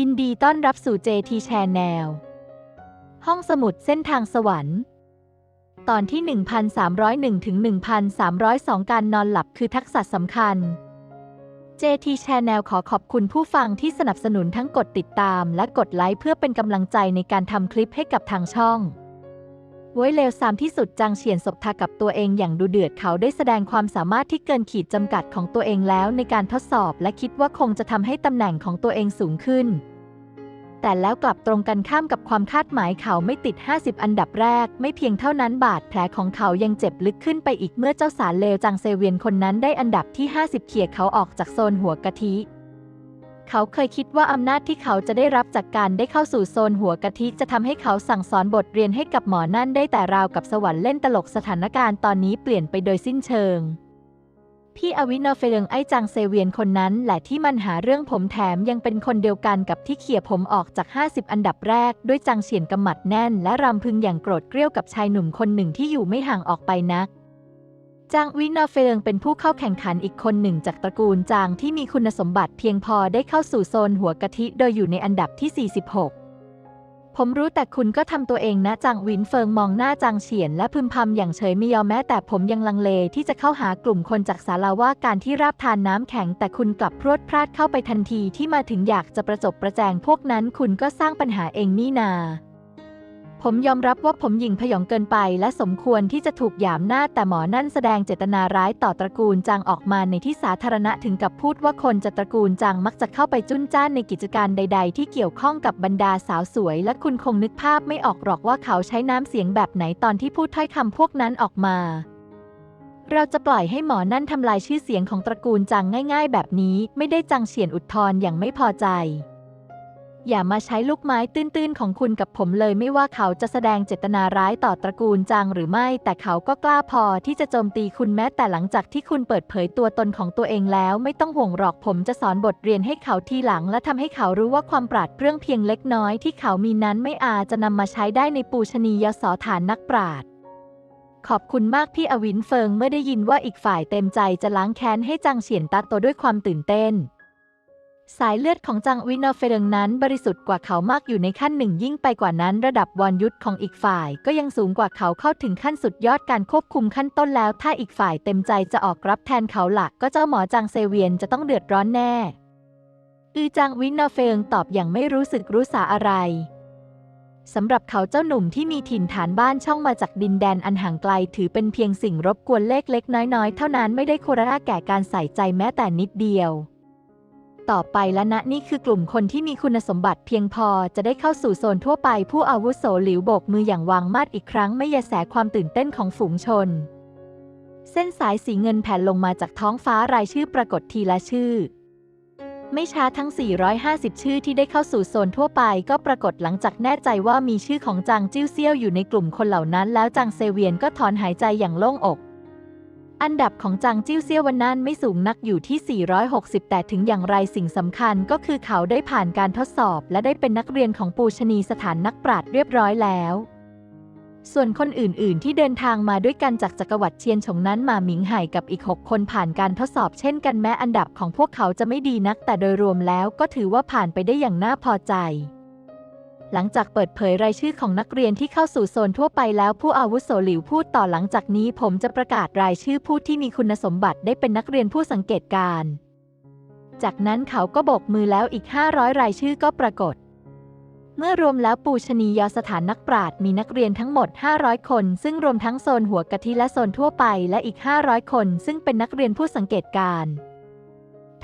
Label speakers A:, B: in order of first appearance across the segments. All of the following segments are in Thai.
A: ยินดีต้อนรับสู่ JT Channel ห้องสมุดเส้นทางสวรรค์ ตอนที่ 1301ถึง1302 การนอนหลับคือทักษะสำคัญ JT Channel ขอขอบคุณผู้ฟังที่สนับสนุนทั้งกดติดตามและกดไลค์เพื่อเป็นกำลังใจในการทำคลิปให้กับทางช่องไว้เลวซามที่สุดจางเฉียนศบทากับตัวเองอย่างดูเดือดเขาได้แสดงความสามารถที่เกินขีดจำกัดของตัวเองแล้วในการทดสอบและคิดว่าคงจะทำให้ตำแหน่งของตัวเองสูงขึ้น แต่แล้วกลับตรงกันข้ามกับความคาดหมายเขาไม่ติด 50 อันดับแรก ไม่เพียงเท่านั้นบาดแผลของเขายังเจ็บลึกขึ้นไปอีกเมื่อเจ้าสารเลวจางเซเวียนคนนั้นได้อันดับที่ 50 เขี่ยเขาออกจากโซนหัวกะทิ เขาเคยคิดว่าอำนาจที่เขาจะได้รับจากการได้เข้าสู่โซนหัวกะทิจะทำให้เขาสั่งสอนบทเรียนให้กับหมอนั่นได้แต่ราวกับสวรรค์เล่นตลกสถานการณ์ตอนนี้เปลี่ยนไปโดยสิ้นเชิง พี่อวินอเฟลิงไอจังเซเวียนคนนั้นแหละที่มันหาเรื่องผมแถมยังเป็นคนเดียวกันกับที่เขี่ยผมออกจาก 50 อันดับแรก ด้วยจังเฉียนกำหมัดแน่น และรำพึงอย่างโกรธเกรี้ยวกับชายหนุ่มคนหนึ่งที่อยู่ไม่ห่างออกไปนักจางวินาเฟลิงเป็นผู้เข้าแข่งขันอีกคนหนึ่งจากตระกูลจางที่มีคุณสมบัติเพียงพอได้เข้าสู่โซนหัวกะทิโดยอยู่ในอันดับที่ 46 ผมรู้แต่คุณก็ทำตัวเองนะจางวินเฟิงมองหน้าจางเฉียนและพึมพำอย่างเฉยไม่ยอมแม้แต่ผมยังลังเลที่จะเข้าหากลุ่มคนจากศาลาว่าการที่ราบทานน้ำแข็ง แต่คุณกลับพรวดพลาดเข้าไปทันทีที่มาถึงอยากจะประจบประแจงพวกนั้นคุณก็สร้างปัญหาเองนี่นา ผมยอมรับว่าผมหยิ่งพยองเกินไปและสมควรที่จะถูกหยามหน้าแต่หมอนั่นแสดงเจตนาร้ายต่อตระกูลจางออกมาในที่สาธารณะถึงกับพูดว่าคนจากตระกูลจางมักจะเข้าไปจุ้นจ้านในกิจการใด ๆ ที่เกี่ยวข้องกับบรรดาสาวสวย และคุณคงนึกภาพไม่ออกหรอกว่าเขาใช้น้ำเสียงแบบไหนตอนที่พูดถ้อยคำพวกนั้นออกมา เราจะปล่อยให้หมอนั่นทำลายชื่อเสียงของตระกูลจางง่าย ๆ แบบนี้ ไม่ได้จังเฉียนอุทธรอย่างไม่พอใจ อย่ามาใช้ลูกไม้ตื้นๆ ของคุณกับผมเลยไม่ว่าเขาจะแสดงเจตนาร้ายต่อตระกูลจางหรือไม่ แต่เขาก็กล้าพอที่จะโจมตีคุณแม้แต่หลังจากที่คุณเปิดเผยตัวตนของตัวเองแล้ว ไม่ต้องห่วงหรอกผมจะสอนบทเรียนให้เขาทีหลัง และทำให้เขารู้ว่าความปราดเปรื่องเพียงเล็กน้อยที่เขามีนั้นไม่อาจจะนำมาใช้ได้ในปูชนียสถานนักปราดขอบคุณมากพี่อวินเฟิงเมื่อได้ยินว่าอีกฝ่ายเต็มใจจะล้างแค้นให้จางเฉียนตัดตัวด้วยความตื่นเต้น สายเลือดของจางวินอเฟเริงนั้นบริสุทธิ์กว่าเขามากอยู่ในขั้นหนึ่งยิ่งไปกว่านั้นระดับวรยุทธของอีกฝ่าย ก็ยังสูงกว่าเขาเข้าถึงขั้นสุดยอดการควบคุมขั้นต้นแล้ว ถ้าอีกฝ่ายเต็มใจจะออกรับแทนเขาหลัก ก็เจ้าหมอจางเซเวียนจะต้องเดือดร้อนแน่อือจางวินอเฟิงตอบอย่างไม่รู้สึกรู้สาอะไรสำหรับเขาเจ้าหนุ่มที่มีถิ่นฐานบ้านช่องมาจากดินแดนอันห่างไกล ถือเป็นเพียงสิ่งรบกวนเล็กๆน้อยๆ เท่านั้นไม่ได้ควรค่าแก่การใส่ใจแม้แต่นิดเดียว ต่อไปและนะนี่คือกลุ่มคนที่มีคุณสมบัติเพียงพอจะได้เข้าสู่โซนทั่วไปผู้อาวุโสหลิวโบกมืออย่างวางมาดอีกครั้งไม่ยแสความตื่นเต้นของฝูงชน เส้นสายสีเงินแผ่นลงมาจากท้องฟ้ารายชื่อปรากฏทีละชื่อ ไม่ช้าทั้ง 450 ชื่อที่ได้เข้าสู่โซนทั่วไปก็ปรากฏหลังจากแน่ใจว่ามีชื่อของจางจิ้วเซี่ยวอยู่ในกลุ่มคนเหล่านั้น แล้วจางเซเวียนก็ถอนหายใจอย่างโล่งอก อันดับของจางจิ้วเซี่ยววันนั้นไม่สูงนักอยู่ที่ 460 แต่ถึงอย่างไรสิ่งสำคัญก็คือเขาได้ผ่านการทดสอบ และได้เป็นนักเรียนของปูชนีสถานนักปราชญ์เรียบร้อยแล้ว ส่วนคนอื่น ๆ ที่เดินทางมาด้วยกันจากจักรวรรดิเชียนฉงนั้นมาหมิงไห่กับอีก 6 คนผ่านการทดสอบเช่นกันแม้อันดับของพวกเขาจะไม่ดีนักแต่โดยรวมแล้วก็ถือว่าผ่านไปได้อย่างน่าพอใจ หลังจากเปิดเผยรายชื่อของนักเรียนที่เข้าสู่โซนทั่วไปแล้วผู้อาวุโสหลิวพูดต่อหลังจากนี้ผมจะประกาศรายชื่อผู้ที่มีคุณสมบัติได้เป็นนักเรียนผู้สังเกตการณ์จากนั้นเขาก็โบกมือแล้วอีก 500 รายชื่อก็ปรากฏ เมื่อรวมแล้วปูชนียสถานนักปราชญ์มีนักเรียนทั้งหมด 500 คน ซึ่งรวมทั้งโซนหัวกะทิและโซนทั่วไปและอีก 500 คน ซึ่งเป็นนักเรียนผู้สังเกตการณ์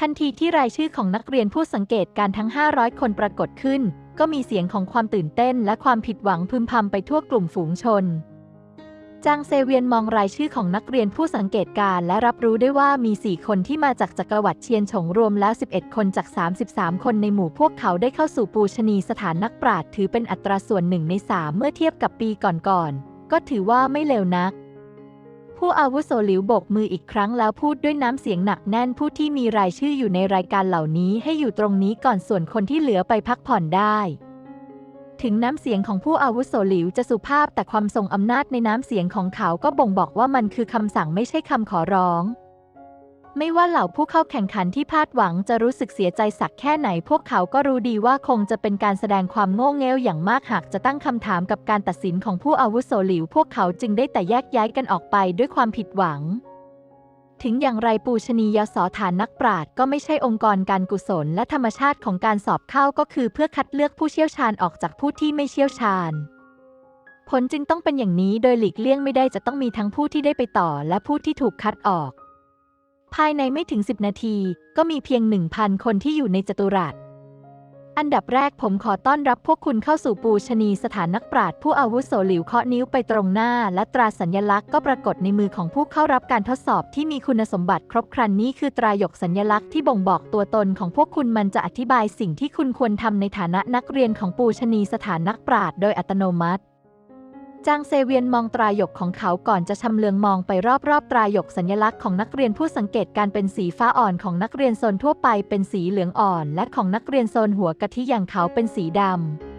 A: ทันทีที่รายชื่อของนักเรียนผู้สังเกตการณ์ทั้ง 500 คนปรากฏขึ้น ก็มีเสียงของความตื่นเต้นและความผิดหวังพึมพำไปทั่วกลุ่มฝูงชน จางเซเวียนมองรายชื่อของนักเรียนผู้สังเกตการและรับรู้ได้ว่ามี 4 คนที่มาจากจักรวรรดิเชียนฉงรวมแล้ว 11 คนจาก 33 คนในหมู่พวกเขาได้เข้าสู่ปูชนีสถานนักปราชญ์ถือเป็นอัตราส่วนหนึ่งใน3เมื่อเทียบกับปีก่อนๆก็ถือว่าไม่เลวนัก ผู้อาวุโสหลิวโบกมืออีกครั้งแล้วพูดด้วยน้ำเสียงหนักแน่นผู้ที่มีรายชื่ออยู่ในรายการเหล่านี้ให้อยู่ตรงนี้ก่อนส่วนคนที่เหลือไปพักผ่อนได้ ถึงน้ำเสียงของผู้อาวุโสหลิวจะสุภาพแต่ความทรงอำนาจในน้ำเสียงของเขาก็บ่งบอกว่ามันคือคำสั่งไม่ใช่คำขอร้อง ไม่ว่าเหล่าผู้เข้าแข่งขันที่พลาดหวังจะรู้สึกเสียใจสักแค่ไหน พวกเขาก็รู้ดีว่าคงจะเป็นการแสดงความโง่เง่วอย่างมากหากจะตั้งคำถามกับการตัดสินของผู้อาวุโสหลิว พวกเขาจึงได้แต่แยกย้ายกันออกไปด้วยความผิดหวัง ถึงอย่างไรปูชนียสถานนักปราชญ์ก็ไม่ใช่องค์กรการกุศล และธรรมชาติของการสอบเข้าก็คือเพื่อคัดเลือกผู้เชี่ยวชาญออกจากผู้ที่ไม่เชี่ยวชาญผลจึงต้องเป็นอย่างนี้โดยหลีกเลี่ยงไม่ได้จะต้องมีทั้งผู้ที่ได้ไปต่อและผู้ที่ถูกคัดออก ภายในไม่ถึง 10 นาที ก็มีเพียง 1,000 คนที่อยู่ในจตุรัส อันดับแรกผมขอต้อนรับพวกคุณเข้าสู่ปูชนีสถานนักปราชญ์ผู้อาวุโสหลิวเคาะนิ้วไปตรงหน้า และตราสัญลักษณ์ก็ปรากฏในมือของผู้เข้ารับการทดสอบที่มีคุณสมบัติครบครันนี้คือตราหยกสัญลักษณ์ที่บ่งบอกตัวตนของพวกคุณมันจะอธิบายสิ่งที่คุณควรทำในฐานะนักเรียนของปูชนีสถานนักปราชญ์โดยอัตโนมัติ จางเซเวียนมองตรายกของเขาก่อนจะชำเลืองมองไปรอบๆตรายกสัญลักษณ์ของนักเรียนผู้สังเกตการเป็นสีฟ้าอ่อนของนักเรียนโซนทั่วไปเป็นสีเหลืองอ่อน และของนักเรียนโซนหัวกะทิอย่างเขาเป็นสีดำ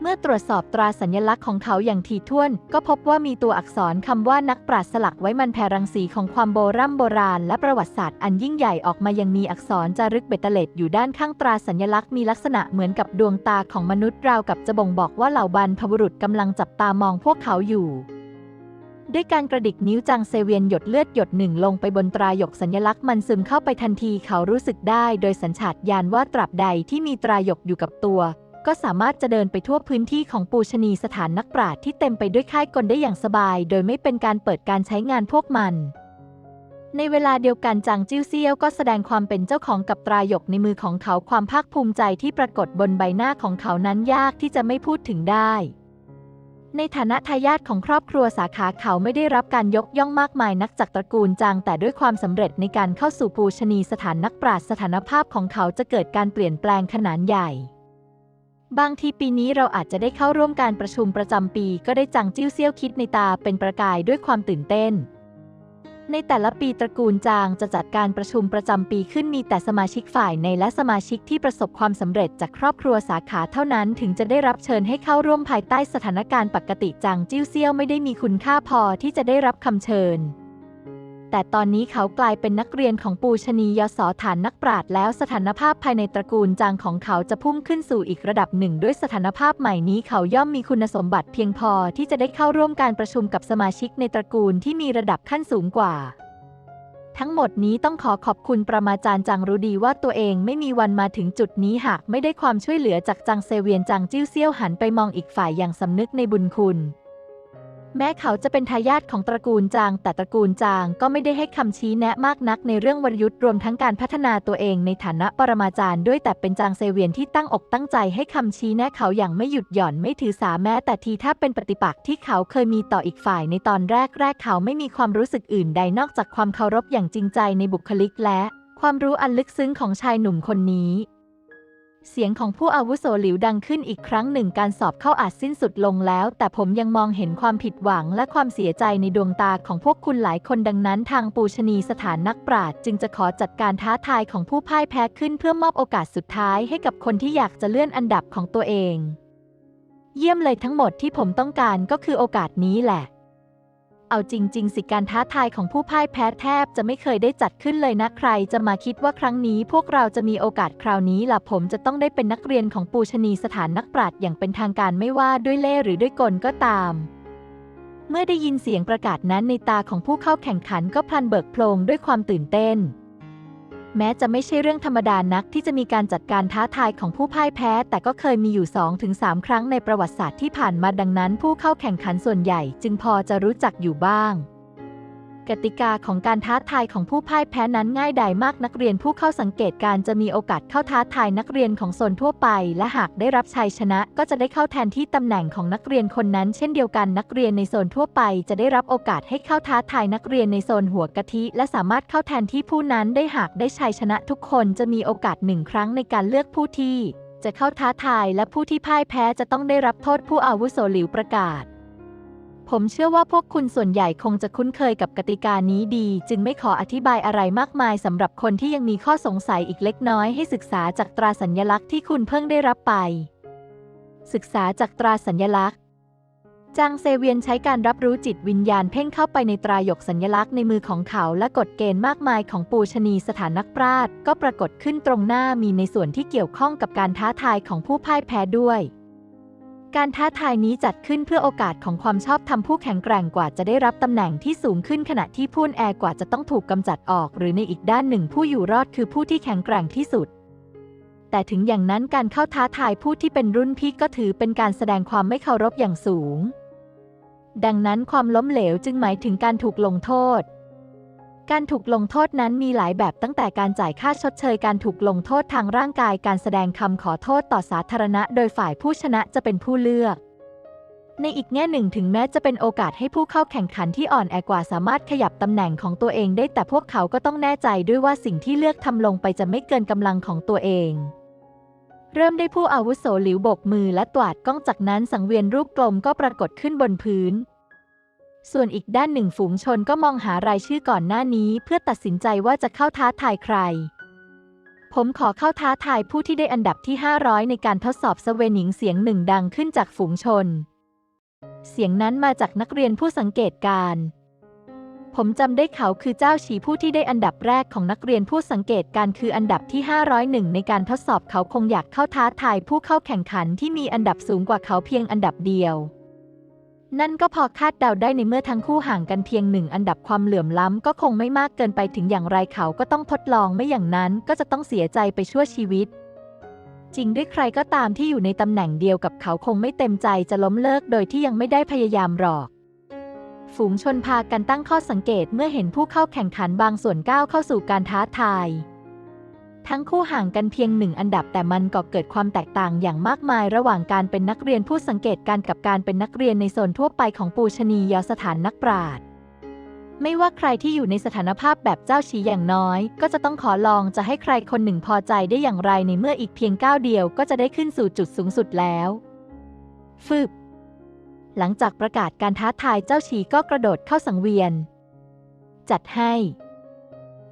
A: เมื่อตรวจสอบตราสัญลักษณ์ของเขาอย่างถี่ถ้วน ก็พบว่ามีตัวอักษรคำว่านักปราชญ์สลักไว้มันแผ่รังสีของความโบรโบราณ และประวัติศาสตร์อันยิ่งใหญ่ออกมายังมีอักษรจารึกเบตเตเลตอยู่ด้านข้างตราสัญลักษณ์มีลักษณะเหมือนกับดวงตาของมนุษย์ราวกับจะบ่งบอกว่าเหล่าบรรพบุรุษกำลังจับตามองพวกเขาอยู่ด้วยการกระดิกนิ้วจางเซเวียนหยดเลือดหยดหนึ่งลงไปบนตราหยกสัญลักษณ์มันซึมเข้าไปทันทีเขารู้สึกได้โดยสัญชาตญาณว่าตราบใดที่มีตราหยกอยู่กับตัว ก็สามารถจะเดินไปทั่วพื้นที่ของปูชนีสถานนักปราชญ์ที่เต็มไปด้วยค่ายกลได้อย่างสบาย โดยไม่เป็นการเปิดการใช้งานพวกมัน ในเวลาเดียวกันจางจิ้วเซียวก็แสดงความเป็นเจ้าของกับตราหยกในมือของเขาความภาคภูมิใจที่ปรากฏบนใบหน้าของเขานั้นยากที่จะไม่พูดถึงได้ในฐานะทายาทของครอบครัวสาขาเขาไม่ได้รับการยกย่องมากมายนักจากตระกูลจางแต่ด้วยความสำเร็จในการเข้าสู่ปูชนีสถานนักปราชญ์สถานภาพของเขาจะเกิดการเปลี่ยนแปลงขนาดใหญ่ บางทีปีนี้เราอาจจะได้เข้าร่วมการประชุมประจำปีก็ได้จังจิ้วเซี่ยวคิดในตาเป็นประกายด้วยความตื่นเต้น ในแต่ละปีตระกูลจางจะจัดการประชุมประจำปีขึ้นมีแต่สมาชิกฝ่ายในและสมาชิกที่ประสบความสำเร็จจากครอบครัวสาขาเท่านั้น ถึงจะได้รับเชิญให้เข้าร่วมภายใต้สถานการณ์ปกติจางจิ้วเซี่ยวไม่ได้มีคุณค่าพอที่จะได้รับคำเชิญ แต่ตอนนี้เขากลายเป็นนักเรียนของปูชนียสฐานนักปราชญ์แล้วสถานภาพภายในตระกูลจางของเขาจะพุ่งขึ้นสู่อีกระดับหนึ่ง ด้วยสถานภาพใหม่นี้เขาย่อมมีคุณสมบัติเพียงพอที่จะได้เข้าร่วมการประชุมกับสมาชิกในตระกูลที่มีระดับขั้นสูงกว่าทั้งหมดนี้ต้องขอขอบคุณประมาจารย์จางรู้ดีว่าตัวเองไม่มีวันมาถึงจุดนี้หากไม่ได้ความช่วยเหลือจากจางเซเวียนจางจิ้วเซี่ยวหันไปมองอีกฝ่ายอย่างสำนึกในบุญคุณ แม้เขาจะเป็นทายาทของตระกูลจาง แต่ตระกูลจางก็ไม่ได้ให้คำชี้แนะมากนักในเรื่องวรยุทธ์รวมทั้งการพัฒนาตัวเองในฐานะปรมาจารย์ด้วยแต่เป็นจางเซเวียนที่ตั้งอกตั้งใจให้คำชี้แนะเขาอย่างไม่หยุดหย่อนไม่ถือสาแม้แต่ทีถ้าเป็นปฏิปักษ์ที่เขาเคยมีต่ออีกฝ่ายในตอนแรกแรกเขาไม่มีความรู้สึกอื่นใดนอกจากความเคารพอย่างจริงใจในบุคลิกและ ความรู้อันลึกซึ้งของชายหนุ่มคนนี้ เสียงของผู้อาวุโสหลิวดังขึ้นอีกครั้งหนึ่งการสอบเข้าอาจสิ้นสุดลงแล้ว แต่ผมยังมองเห็นความผิดหวังและความเสียใจในดวงตาของพวกคุณหลายคนดังนั้น ทางปูชนีสถานนักปราชญ์จึงจะขอจัดการท้าทายของผู้พ่ายแพ้ขึ้นเพื่อมอบโอกาสสุดท้ายให้กับคนที่อยากจะเลื่อนอันดับของตัวเอง เยี่ยมเลยทั้งหมดที่ผมต้องการก็คือโอกาสนี้แหละ เอาจริง ๆ สิการท้าทายของผู้พ่ายแพ้แทบจะไม่เคยได้จัดขึ้นเลยนะใคร จะมาคิดว่าครั้งนี้ พวกเราจะมีโอกาสคราวนี้ล่ะผมจะต้องได้เป็นนักเรียนของปูชนีสถานนักปราชญ์อย่างเป็นทางการไม่ว่าด้วยเล่ห์หรือด้วยกลก็ตามเมื่อได้ยินเสียงประกาศนั้นในตาของผู้เข้าแข่งขันก็พลันเบิกโพลงด้วยความตื่นเต้น แม้จะไม่ใช่เรื่องธรรมดานักที่จะมีการจัดการท้าทายของผู้พ่ายแพ้ แต่ก็เคยมีอยู่ 2-3 ครั้งในประวัติศาสตร์ที่ผ่านมาดังนั้น ผู้เข้าแข่งขันส่วนใหญ่จึงพอจะรู้จักอยู่บ้าง กติกาของการท้าทายของผู้พ่ายแพ้นั้นง่ายดายมากนักเรียนผู้เข้าสังเกตการจะมีโอกาสเข้าท้าทายนักเรียนของโซนทั่วไป และหากได้รับชัยชนะ ก็จะได้เข้าแทนที่ตำแหน่งของนักเรียนคนนั้น เช่นเดียวกันนักเรียนในโซนทั่วไป จะได้รับโอกาสให้เข้าท้าทายนักเรียนในโซนหัวกะทิ และสามารถเข้าแทนที่ผู้นั้นได้หากได้ชัยชนะทุกคนจะมีโอกาสหนึ่งครั้งในการเลือกผู้ที่ จะเข้าท้าทายและผู้ที่พ่ายแพ้จะต้องได้รับโทษผู้อาวุโสหลิวประกาศ ผมเชื่อว่าพวกคุณส่วนใหญ่คงจะคุ้นเคยกับกติกานี้ดี จึงไม่ขออธิบายอะไรมากมายสำหรับคนที่ยังมีข้อสงสัยอีกเล็กน้อยให้ศึกษาจากตราสัญลักษณ์ที่คุณเพิ่งได้รับไป ศึกษาจากตราสัญลักษณ์ จางเซเวียนใช้การรับรู้จิตวิญญาณเพ่งเข้าไปในตรายกสัญลักษณ์ในมือของเขาและกฎเกณฑ์มากมายของปูชนีสถานนักปราชญ์ก็ปรากฏขึ้นตรงหน้ามีในส่วนที่เกี่ยวข้องกับการท้าทายของผู้พ่ายแพ้ด้วย การท้าทายนี้จัดขึ้นเพื่อโอกาสของความชอบธรรมผู้แข็งแกร่งกว่าจะได้รับตำแหน่งที่สูงขึ้นขณะที่ผู้แอร์กว่าจะต้องถูกกำจัดออก หรือในอีกด้านหนึ่งผู้อยู่รอดคือผู้ที่แข็งแกร่งที่สุด แต่ถึงอย่างนั้นการเข้าท้าทายผู้ที่เป็นรุ่นพี่ก็ถือเป็นการแสดงความไม่เคารพอย่างสูง ดังนั้นความล้มเหลวจึงหมายถึงการถูกลงโทษ การถูกลงโทษนั้นมีหลายแบบตั้งแต่การจ่ายค่าชดเชยการถูกลงโทษทางร่างกายการแสดงคำขอโทษต่อสาธารณะ โดยฝ่ายผู้ชนะจะเป็นผู้เลือก ในอีกแง่หนึ่งถึงแม้จะเป็นโอกาสให้ผู้เข้าแข่งขันที่อ่อนแอกว่าสามารถขยับตำแหน่งของตัวเองได้แต่พวกเขาก็ต้องแน่ใจด้วยว่าสิ่งที่เลือกทำลงไปจะไม่เกินกำลังของตัวเอง เริ่มได้ผู้อาวุโสหลิวโบกมือและตวาดกล้องจากนั้นสังเวียนรูปกลมก็ปรากฏขึ้นบนพื้น ส่วนอีกด้านหนึ่งฝูงชนก็มองหารายชื่อก่อนหน้านี้ เพื่อตัดสินใจว่าจะเข้าท้าทายใคร ผมขอเข้าท้าทายผู้ที่ได้อันดับที่ 500 ในการทดสอบสเวนิงเสียงหนึ่งดังขึ้นจากฝูงชน เสียงนั้นมาจากนักเรียนผู้สังเกตการณ์ผมจำได้เขาคือเจ้าฉีผู้ที่ได้อันดับแรกของนักเรียนผู้สังเกตการคืออันดับที่ 501 ในการทดสอบเขาคงอยากเข้าท้าทายผู้เข้าแข่งขันที่มีอันดับสูงกว่าเขาเพียงอันดับเดียว นั่นก็พอคาดเดาได้ในเมื่อทั้งคู่ห่างกันเพียงหนึ่งอันดับความเหลื่อมล้ำก็คงไม่มากเกินไปถึงอย่างไรเขาก็ต้องทดลองไม่อย่างนั้นก็จะต้องเสียใจไปชั่วชีวิต จริงด้วยใครก็ตามที่อยู่ในตำแหน่งเดียวกับเขาคงไม่เต็มใจจะล้มเลิกโดยที่ยังไม่ได้พยายามหรอกฝูงชนพากันตั้งข้อสังเกตเมื่อเห็นผู้เข้าแข่งขันบางส่วนก้าวเข้าสู่การท้าทาย ทั้งคู่ห่างกันเพียงหนึ่งอันดับแต่มันก็เกิดความแตกต่างอย่างมากมายระหว่างการเป็นนักเรียนผู้สังเกตการกับการเป็นนักเรียนในโซนทั่วไปของปูชนียสถานนักปราชญ์ไม่ว่าใครที่อยู่ในสถานภาพแบบเจ้าชีอย่างน้อย ก็จะต้องขอลองจะให้ใครคนหนึ่งพอใจได้อย่างไรในเมื่ออีกเพียงก้าวเดียวก็จะได้ขึ้นสู่จุดสูงสุดแล้วฟึบหลังจากประกาศการท้าทายเจ้าชีก็กระโดดเข้าสังเวียน จัดให้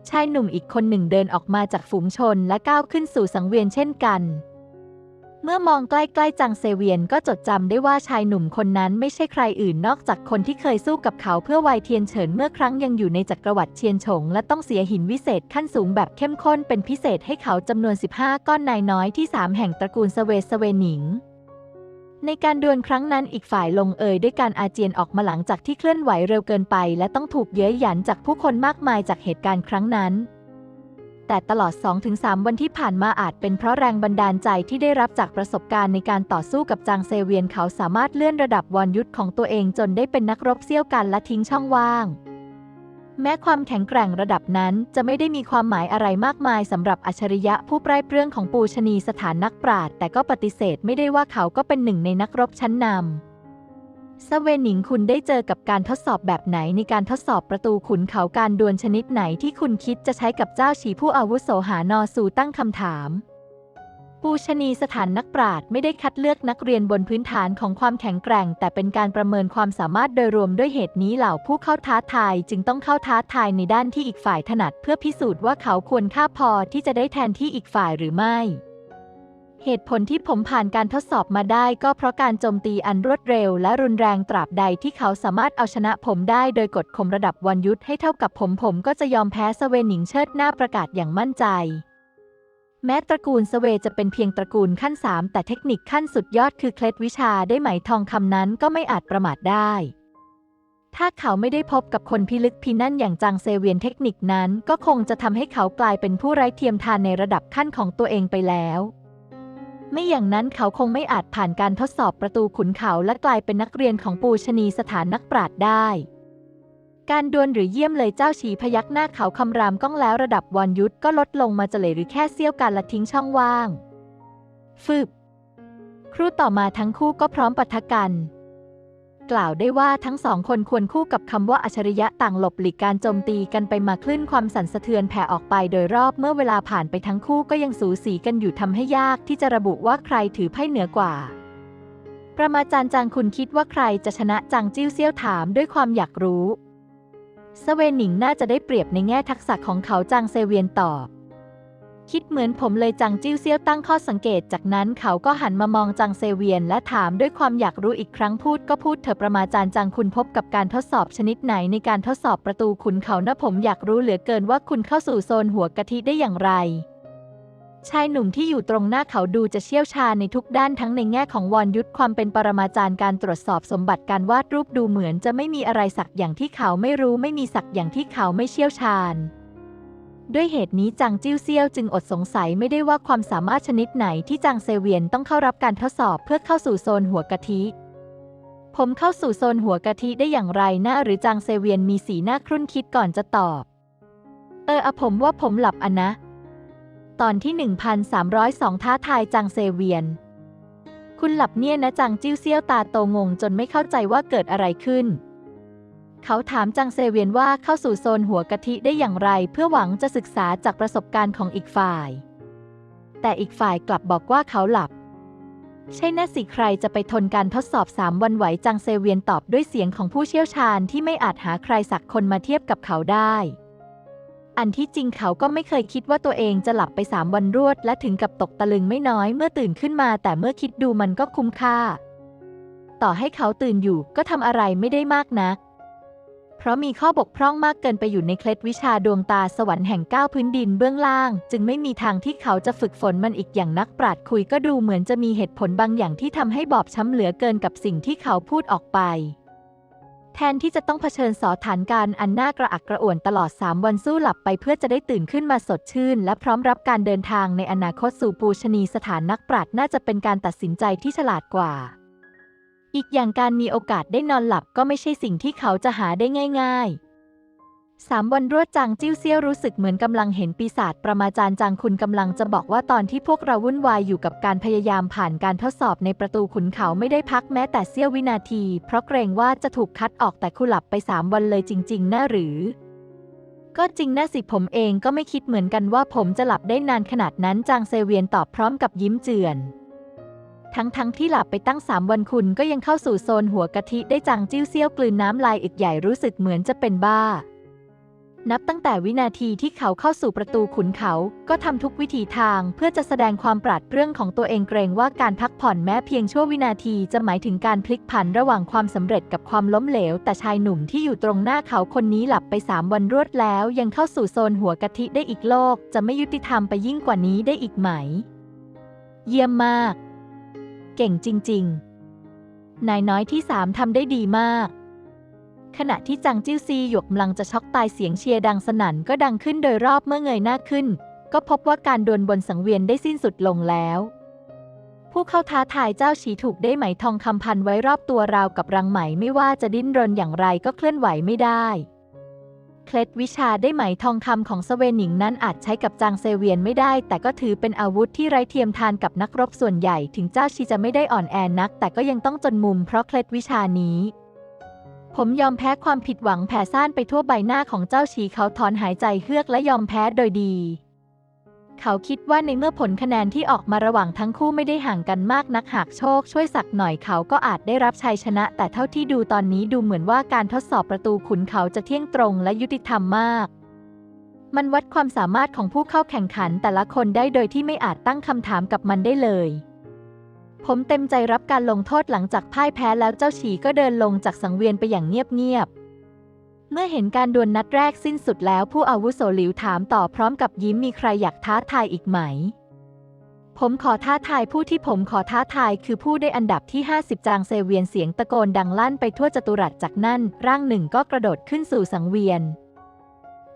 A: ชายหนุ่มอีกคนหนึ่งเดินออกมาจากฝูงชนและก้าวขึ้นสู่สังเวียนเช่นกัน เมื่อมองใกล้ๆจังเซเวียนก็จดจำได้ว่าชายหนุ่มคนนั้นไม่ใช่ใครอื่นนอกจากคนที่เคยสู้กับเขาเพื่อไวเทียนเฉินเมื่อครั้งยังอยู่ในจักรวรรดิเชียนฉงและต้องเสียหินวิเศษขั้นสูงแบบเข้มข้นเป็นพิเศษให้เขาจำนวน 15 ก้อนนายน้อยที่ 3 แห่งตระกูลสเวสเวหนิง ในการดวลครั้งนั้นอีกฝ่ายลงเอยด้วยการอาเจียนออกมาหลังจากที่เคลื่อนไหวเร็วเกินไป และต้องถูกเย้ยหยันจากผู้คนมากมายจากเหตุการณ์ครั้งนั้น แต่ตลอด 2-3 วันที่ผ่านมาอาจเป็นเพราะแรงบันดาลใจที่ได้รับจากประสบการณ์ในการต่อสู้กับจางเซเวียนเขาสามารถเลื่อนระดับวรยุทธของตัวเองจนได้เป็นนักรบเซี่ยวกันและทิ้งช่องว่าง แม้ความแข็งแกร่งระดับนั้นจะไม่ได้มีความหมายอะไรมากมายสำหรับอัจฉริยะผู้ปร้าเปรื่องของปูชนีสถานนักปราชญ์แต่ก็ปฏิเสธไม่ได้ว่าเขาก็เป็นหนึ่งในนักรบชั้นนำสเวนิงคุณได้เจอกับการทดสอบแบบไหนในการทดสอบประตูขุนเขาการดวลชนิดไหนที่คุณคิดจะใช้กับเจ้าฉีผู้อาวุโสหานอสูตั้งคำถาม ปูชนีสถานนักปราชญ์ไม่ได้คัดเลือกนักเรียนบนพื้นฐานของความแข็งแกร่ง แต่เป็นการประเมินความสามารถโดยรวมด้วยเหตุนี้เหล่าผู้เข้าท้าทาย จึงต้องเข้าท้าทายในด้านที่อีกฝ่ายถนัด เพื่อพิสูจน์ว่าเขาควรค่าพอที่จะได้แทนที่อีกฝ่ายหรือไม่ เหตุผลที่ผมผ่านการทดสอบมาได้ ก็เพราะการโจมตีอันรวดเร็ว และรุนแรงตราบใดที่เขาสามารถเอาชนะผมได้โดยกดข่มระดับวันยุทธให้เท่ากับผมผมก็จะยอมแพ้สเวนิงเชิดหน้าประกาศอย่างมั่นใจ แม้ตระกูลสเวจะเป็นเพียงตระกูลขั้นสามแต่เทคนิคขั้นสุดยอดคือเคล็ดวิชาได้ไหมทองคำนั้นก็ไม่อาจประมาทได้ ถ้าเขาไม่ได้พบกับคนพิลึกพินั่นอย่างจางเซเวียนเทคนิคนั้น ก็คงจะทำให้เขากลายเป็นผู้ไร้เทียมทานในระดับขั้นของตัวเองไปแล้ว ไม่อย่างนั้นเขาคงไม่อาจผ่านการทดสอบประตูขุนเขาและกลายเป็นนักเรียนของปูชนีสถานนักปราชญ์ได้ การดวลหรือเยี่ยมเลยเจ้าฉีพยักหน้าเขาคำรามก้องแล้วระดับวรยุทธก็ลดลงมาจะเหลยหรือแค่เสี้ยวการละทิ้งช่องว่างฟึบครู่ต่อมาทั้งคู่ก็พร้อมปะทะกัน กล่าวได้ว่าทั้งสองคนควรคู่กับคำว่าอัจฉริยะต่างหลบหลีกการโจมตีกันไปมาคลื่นความสั่นสะเทือนแผ่ออกไปโดยรอบเมื่อเวลาผ่านไปทั้งคู่ก็ยังสูสีกันอยู่ทำให้ยากที่จะระบุว่าใครถือไพ่เหนือกว่าประมาจารย์จางคุณคิดว่าใครจะชนะจางจิ้วเซี่ยวถามด้วยความอยากรู้ สเวนิงน่าจะได้เปรียบในแง่ทักษะของเขาจางเซเวียนตอบ คิดเหมือนผมเลยจังจิ้วเซี่ยวตั้งข้อสังเกต จากนั้นเขาก็หันมามองจังเซเวียนและถามด้วยความอยากรู้อีกครั้งพูดก็พูดเถอะประมาจารย์จังคุณพบกับการทดสอบชนิดไหนในการทดสอบประตูขุนเขานะผมอยากรู้เหลือเกินว่าคุณเข้าสู่โซนหัวกะทิได้อย่างไร ชายหนุ่มที่อยู่ตรงหน้าเขาดูจะเชี่ยวชาญในทุกด้านทั้งในแง่ของวรยุทธความเป็นปรมาจารย์การตรวจสอบสมบัติการวาดรูปดูเหมือนจะไม่มีอะไรสักอย่างที่เขาไม่รู้ไม่มีสักอย่างที่เขาไม่เชี่ยวชาญ ด้วยเหตุนี้จางจิ้วเซี่ยวจึงอดสงสัยไม่ได้ว่าความสามารถชนิดไหนที่จางเซเวียนต้องเข้ารับการทดสอบเพื่อเข้าสู่โซนหัวกะทิผมเข้าสู่โซนหัวกะทิได้อย่างไรหนะหรือจางเซเวียนมีสีหน้าครุ่นคิดก่อนจะตอบ เอออะผมว่าผมหลับอะนะ ตอนที่ 1302 ท้าทายจางเซเวียน คุณหลับเนี่ยนะจางจิ้วเซี่ยวตาโตงงจนไม่เข้าใจว่าเกิดอะไรขึ้น เขาถามจังเซเวียนว่าเข้าสู่โซนหัวกะทิได้อย่างไร เพื่อหวังจะศึกษาจากประสบการณ์ของอีกฝ่าย แต่อีกฝ่ายกลับบอกว่าเขาหลับ ใช่น่าสิใครจะไปทนการทดสอบสามวันไหวจังเซเวียนตอบด้วยเสียงของผู้เชี่ยวชาญที่ไม่อาจหาใครสักคนมาเทียบกับเขาได้ อันที่จริงเขาก็ไม่เคยคิดว่าตัวเองจะหลับไปสามวันรวด และถึงกับตกตะลึงไม่น้อยเมื่อตื่นขึ้นมา แต่เมื่อคิดดูมันก็คุ้มค่า ต่อให้เขาตื่นอยู่ก็ทำอะไรไม่ได้มากนัก เพราะมีข้อบกพร่องมากเกินไปอยู่ในเคล็ดวิชาดวงตาสวรรค์แห่งก้าวพื้นดินเบื้องล่าง จึงไม่มีทางที่เขาจะฝึกฝนมันอีกอย่างนักปราดคุยก็ดูเหมือนจะมีเหตุผลบางอย่างที่ทำให้บอบช้ำเหลือเกินกับสิ่งที่เขาพูดออกไป แทนที่จะต้องเผชิญสอฐานการอันน่ากระอักกระอ่วนตลอด 3 วันสู้หลับไปเพื่อจะได้ตื่นขึ้นมาสดชื่น และพร้อมรับการเดินทางในอนาคตสู่ปูชนีสถานนักปราชญ์น่าจะเป็นการตัดสินใจที่ฉลาดกว่า อีกอย่างการมีโอกาสได้นอนหลับก็ไม่ใช่สิ่งที่เขาจะหาได้ง่าย ๆ สามวันรวดจางจิ้วเซี่ยวรู้สึกเหมือนกำลังเห็นปีศาจประมาจารย์จางคุณกำลังจะบอกว่าตอนที่พวกเราวุ่นวายอยู่กับการพยายามผ่านการทดสอบในประตูขุนเขาไม่ได้พักแม้แต่เสี้ยววินาที เพราะเกรงว่าจะถูกคัดออกแต่คุณหลับไปสามวันเลยจริงๆนะหรือ ก็จริงนะสิผมเองก็ไม่คิดเหมือนกันว่าผมจะหลับได้นานขนาดนั้นจางเซเวียนตอบพร้อมกับยิ้มเจือนทั้งๆทที่หลับไปตั้งสามวันคุณก็ยังเข้าสู่โซนหัวกะทิได้จังจิ้วเซี่ยวกลืนน้ำลายอึกใหญ่รู้สึกเหมือนจะเป็นบ้า นับตั้งแต่วินาทีที่เขาเข้าสู่ประตูขุนเขา ก็ทำทุกวิถีทางเพื่อจะแสดงความปราดเปรื่องของตัวเองเกรงว่าการพักผ่อนแม้เพียงชั่ววินาทีจะหมายถึงการพลิกผันระหว่างความสำเร็จกับความล้มเหลว แต่ชายหนุ่มที่อยู่ตรงหน้าเขาคนนี้หลับไปสามวันรวดแล้ว ยังเข้าสู่โซนหัวกะทิได้อีกโลก จะไม่ยุติธรรมไปยิ่งกว่านี้ได้อีกไหม เยี่ยมมาก เก่งจริง ๆ นายน้อยที่สามทำได้ดีมาก ขณะที่จังจิ้วซีหยกกำลังจะช็อกตายเสียงเชียร์ดังสนั่นก็ดังขึ้นโดยรอบเมื่อเงยหน้าขึ้น ก็พบว่าการดวลบนสังเวียนได้สิ้นสุดลงแล้ว ผู้เข้าท้าทายเจ้าฉีถูกได้ไหมทองคำพันไว้รอบตัวราวกับรังไหมไม่ว่าจะดิ้นรนอย่างไรก็เคลื่อนไหวไม่ได้เคล็ดวิชาได้ไหมทองคำของสเวนิงนั้นอาจใช้กับจางเซเวียนไม่ได้ แต่ก็ถือเป็นอาวุธที่ไร้เทียมทานกับนักรบส่วนใหญ่ ถึงเจ้าชีจะไม่ได้อ่อนแอนัก แต่ก็ยังต้องจนมุมเพราะเคล็ดวิชานี้ ผมยอมแพ้ความผิดหวังแผ่ซ่านไปทั่วใบหน้าของเจ้าชีเขาถอนหายใจเฮือกและยอมแพ้โดยดี เขาคิดว่าในเมื่อผลคะแนนที่ออกมาระหว่างทั้งคู่ไม่ได้ห่างกันมากนักหากโชคช่วยสักหน่อยเขาก็อาจได้รับชัยชนะ แต่เท่าที่ดูตอนนี้ดูเหมือนว่าการทดสอบประตูขุนเขาจะเที่ยงตรงและยุติธรรมมาก มันวัดความสามารถของผู้เข้าแข่งขันแต่ละคนได้โดยที่ไม่อาจตั้งคำถามกับมันได้เลย ผมเต็มใจรับการลงโทษหลังจากพ่ายแพ้แล้วเจ้าฉีก็เดินลงจากสังเวียนไปอย่างเงียบๆ เมื่อเห็นการดวลนัดแรกสิ้นสุดแล้วผู้อาวุโสหลิวถามต่อพร้อมกับยิ้มมีใครอยากท้าทายอีกไหม ผมขอท้าทายผู้ที่ผมขอท้าทายคือผู้ได้อันดับที่ 50 จางเซเวียนเสียงตะโกนดังลั่นไปทั่วจัตุรัสจากนั่นร่างหนึ่งก็กระโดดขึ้นสู่สังเวียน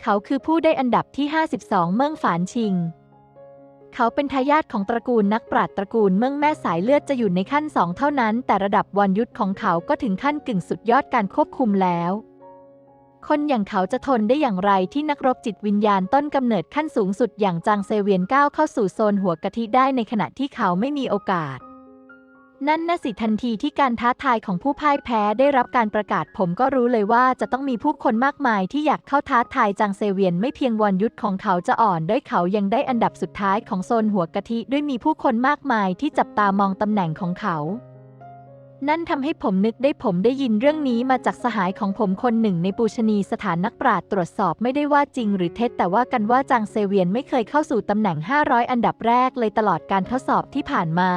A: เขาคือผู้ได้อันดับที่ 52 เมืองฝานชิง เขาเป็นทายาทของตระกูลนักปราชญ์ตระกูลเมืองแม่สายเลือดจะอยู่ในขั้นสองเท่านั้น แต่ระดับวันยุทธของเขาก็ถึงขั้นกึ่งสุดยอดการควบคุมแล้ว คนอย่างเขาจะทนได้อย่างไรที่นักรบจิตวิญญาณต้นกำเนิดขั้นสูงสุดอย่างจางเซเวียนก้าวเข้าสู่โซนหัวกะทิได้ในขณะที่เขาไม่มีโอกาส นั่นน่ะสิทันทีที่การท้าทายของผู้พ่ายแพ้ได้รับการประกาศผมก็รู้เลยว่าจะต้องมีผู้คนมากมายที่อยากเข้าท้าทายจางเซเวียนไม่เพียงวันยุทธของเขาจะอ่อนด้วยเขายังได้อันดับสุดท้ายของโซนหัวกะทิด้วยมีผู้คนมากมายที่จับตามองตำแหน่งของเขา นั่นทำให้ผมนึกได้ผมได้ยินเรื่องนี้มาจากสหายของผมคนหนึ่งในปูชนีสถานนักปราชญ์ตรวจสอบไม่ได้ว่าจริงหรือเท็จแต่ว่ากันว่าจางเซเวียนไม่เคยเข้าสู่ตำแหน่ง 500 อันดับแรกเลยตลอดการทดสอบที่ผ่านมา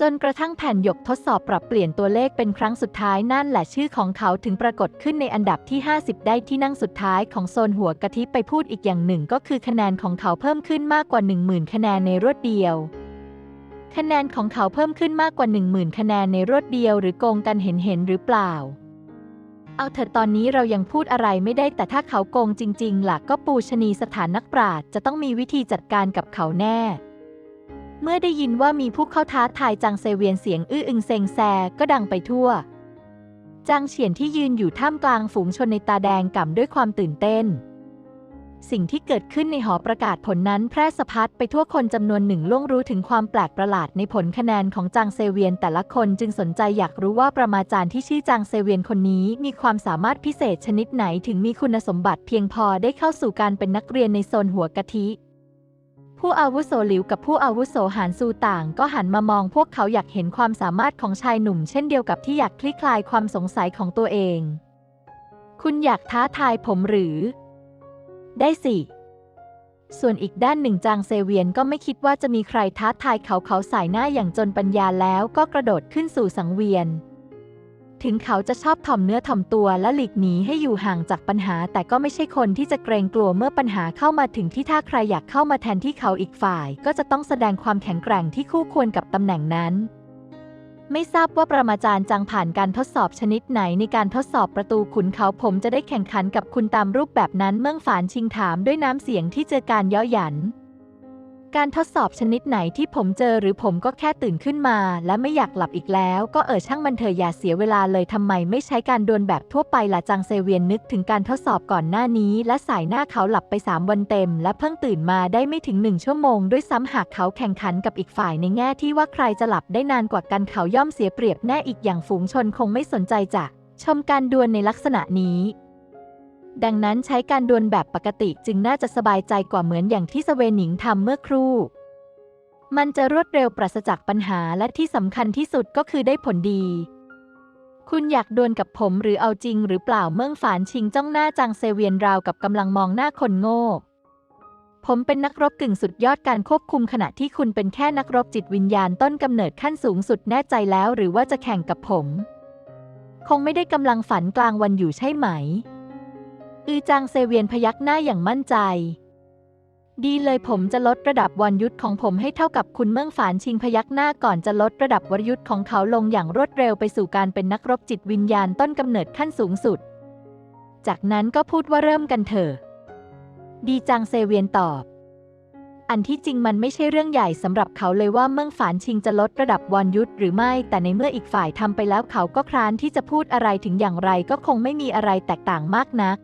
A: จนกระทั่งแผ่นหยกทดสอบปรับเปลี่ยนตัวเลขเป็นครั้งสุดท้ายนั่นแหละชื่อของเขาถึงปรากฏขึ้นในอันดับที่ 50 ได้ที่นั่งสุดท้ายของโซนหัวกะทิไปพูดอีกอย่างหนึ่งก็คือคะแนนของเขาเพิ่มขึ้นมากกว่า 10,000 คะแนนในรวดเดียว คะแนนของเขาเพิ่มขึ้นมากกว่า 10,000 คะแนนในรวดเดียว หรือโกงกันเห็นเห็นหรือเปล่า เอาเถอะตอนนี้เรายังพูดอะไรไม่ได้แต่ถ้าเขาโกงจริง ๆ หล่ะก็ปูชนีสถานนักปราชญ์จะต้องมีวิธีจัดการกับเขาแน่ เมื่อได้ยินว่ามีผู้เข้าท้าทายจางเซเวียนเสียงอื้ออึงเซงแซก็ดังไปทั่ว จางเฉียนที่ยืนอยู่ท่ามกลางฝูงชนในตาแดงก่ำด้วยความตื่นเต้น สิ่งที่เกิดขึ้นในหอประกาศผลนั้นแพร่สะพัดไปทั่วคนจำนวนหนึ่งล่วงรู้ถึงความแปลกประหลาดในผลคะแนนของจางเซเวียนแต่ละคนจึงสนใจอยากรู้ว่าประมาจารย์ที่ชื่อจางเซเวียนคนนี้มีความสามารถพิเศษชนิดไหนถึงมีคุณสมบัติเพียงพอได้เข้าสู่การเป็นนักเรียนในโซนหัวกะทิ ผู้อาวุโสหลิวกับผู้อาวุโสหานซูต่างก็หันมามองพวกเขาอยากเห็นความสามารถของชายหนุ่มเช่นเดียวกับที่อยากคลี่คลายความสงสัยของตัวเอง คุณอยากท้าทายผมหรือ ได้สิ ส่วนอีกด้านหนึ่งจางเซเวียนก็ไม่คิดว่าจะมีใครท้าทายเขาเขาสายหน้าอย่างจนปัญญาแล้วก็กระโดดขึ้นสู่สังเวียน ถึงเขาจะชอบถ่อมเนื้อถ่อมตัวและหลีกหนีให้อยู่ห่างจากปัญหา แต่ก็ไม่ใช่คนที่จะเกรงกลัวเมื่อปัญหาเข้ามาถึงที่ถ้าใครอยากเข้ามาแทนที่เขาอีกฝ่าย ก็จะต้องแสดงความแข็งแกร่งที่คู่ควรกับตำแหน่งนั้นไม่ทราบว่าประมาจารย์จังผ่านการทดสอบชนิดไหนในการทดสอบประตูขุนเขาผมจะได้แข่งขันกับคุณตามรูปแบบนั้นเมื่องฝานชิงถามด้วยน้ำเสียงที่เจอการย่อหยัน การทดสอบชนิดไหนที่ผมเจอหรือผมก็แค่ตื่นขึ้นมา และไม่อยากหลับอีกแล้ว ก็เออช่างมันเถอะอย่าเสียเวลาเลยทำไมไม่ใช้การดวลแบบทั่วไปล่ะจังเซเวียนนึกถึงการทดสอบก่อนหน้านี้ และสายหน้าเขาหลับไป 3 วันเต็ม และเพิ่งตื่นมาได้ไม่ถึงหนึ่งชั่วโมง ด้วยซ้ำหากเขาแข่งขันกับอีกฝ่ายในแง่ที่ว่าใครจะหลับได้นานกว่ากันเขาย่อมเสียเปรียบแน่อีกอย่างฝูงชนคงไม่สนใจจะชมการดวลในลักษณะนี้ ดังนั้นใช้การดวลแบบปกติจึงน่าจะสบายใจกว่าเหมือนอย่างที่สเวหนิงทำเมื่อครู่ มันจะรวดเร็วปราศจากปัญหาและที่สำคัญที่สุดก็คือได้ผลดี คุณอยากดวลกับผมหรือเอาจริงหรือเปล่าเมื่องฝานชิงจ้องหน้าจางเซเวียนราวกับกำลังมองหน้าคนโง่ ผมเป็นนักรบกึ่งสุดยอดการควบคุมขณะที่คุณเป็นแค่นักรบจิตวิญญาณต้นกำเนิดขั้นสูงสุดแน่ใจแล้วหรือว่าจะแข่งกับผม คงไม่ได้กำลังฝันกลางวันอยู่ใช่ไหม อือจางเซเวียนพยักหน้าอย่างมั่นใจ ดีเลยผมจะลดระดับวันยุทธของผมให้เท่ากับคุณเมื่องฝานชิงพยักหน้าก่อนจะลดระดับวรยุทธของเขาลงอย่างรวดเร็วไปสู่การเป็นนักรบจิตวิญญาณต้นกำเนิดขั้นสูงสุด จากนั้นก็พูดว่าเริ่มกันเถอะ ดีจางเซเวียนตอบ อันที่จริงมันไม่ใช่เรื่องใหญ่สำหรับเขาเลยว่าเมื่องฝานชิงจะลดระดับวอนยุทธหรือไม่ แต่ในเมื่ออีกฝ่ายทำไปแล้วเขาก็คร้านที่จะพูดอะไรถึงอย่างไรก็คงไม่มีอะไรแตกต่างมากนัก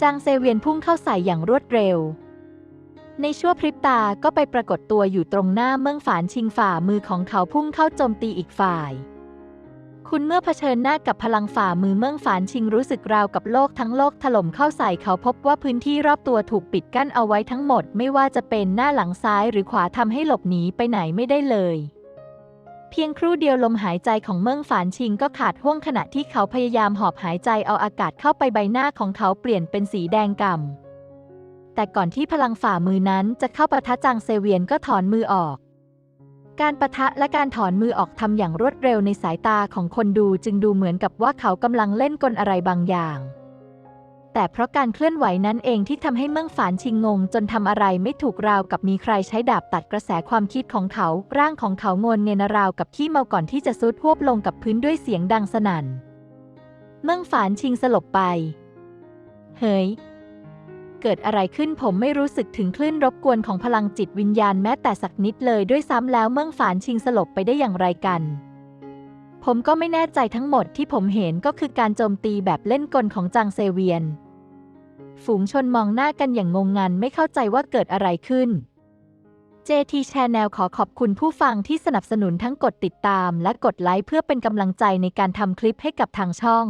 A: จางเซเวียนพุ่งเข้าใส่อย่างรวดเร็ว ในชั่วพริบตาก็ไปปรากฏตัวอยู่ตรงหน้าเมื่องฝานชิงฝ่ามือของเขาพุ่งเข้าโจมตีอีกฝ่าย คุณเมื่อเผชิญหน้ากับพลังฝ่ามือเมื่องฝานชิงรู้สึกราวกับโลกทั้งโลกถล่มเข้าใส่เขาพบว่าพื้นที่รอบตัวถูกปิดกั้นเอาไว้ทั้งหมด ไม่ว่าจะเป็นหน้าหลังซ้ายหรือขวาทำให้หลบหนีไปไหนไม่ได้เลย เพียงครู่เดียวลมหายใจของเมืองฝานชิงก็ขาดห่วงขณะที่เขาพยายามหอบหายใจเอาอากาศเข้าไปใบหน้าของเขาเปลี่ยนเป็นสีแดงก่ำ แต่ก่อนที่พลังฝ่ามือนั้นจะเข้าปะทะจางเซเวียนก็ถอนมือออก การปะทะและการถอนมือออกทำอย่างรวดเร็วในสายตาของคนดูจึงดูเหมือนกับว่าเขากำลังเล่นกลอะไรบางอย่าง แต่เพราะการเคลื่อนไหวนั้นเองที่ทำให้เมืองฝานชิงงง จนทำอะไรไม่ถูกราวกับมีใครใช้ดาบตัดกระแสความคิดของเขา ร่างของเขางนเงนราวกับขี้เมาก่อนที่จะซุดหวบลงกับพื้นด้วยเสียงดังสนั่น เมืองฝานชิงสลบไป เฮ้ย เกิดอะไรขึ้นผมไม่รู้สึกถึงคลื่นรบกวนของพลังจิตวิญญาณแม้แต่สักนิดเลยด้วยซ้ำแล้วเมืองฝานชิงสลบไปได้อย่างไรกัน ผมก็ไม่แน่ใจทั้งหมดที่ผมเห็นก็คือการโจมตีแบบเล่นกลของจางเซเวียน ฝูงชนมองหน้ากันอย่างงงงันไม่เข้าใจว่าเกิดอะไรขึ้น JT Channel ขอขอบคุณผู้ฟังที่สนับสนุนทั้งกดติดตามและกดไลค์เพื่อเป็นกำลังใจในการทำคลิปให้กับทางช่อง